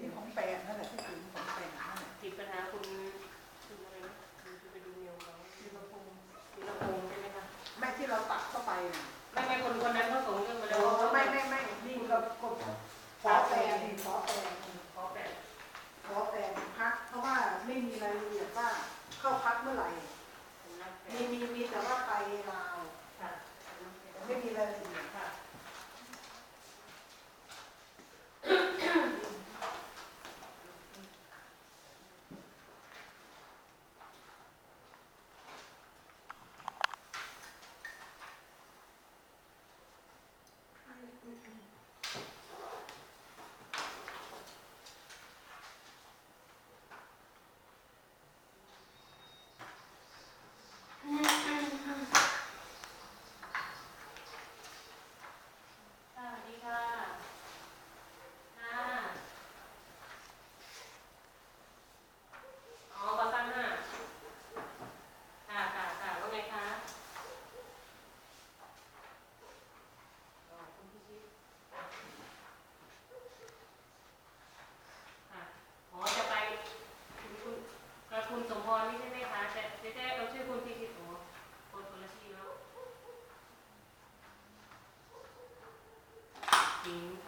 ที่ของแปลกนั่นแหละที่ถึงของแปลกนั่นแหละติดปัญหาคุณคืออะไรนะคือไปดูเมลเขาที่ระพงที่ระพงใช่ไหมคะแม่ที่เราตักเข้าไปน่ะไม่ไม่คนคนนั้นเขาส่งเรื่องมาแล้วไม่ไม่ไม่นี่เราก็ขอแปลดีขอแปลขอแปลขอแปลพักเพราะว่าไม่มีรายละเอียดว่าเข้าพักเมื่อไหร่มีมีมีแต่ว่าไป 嗯，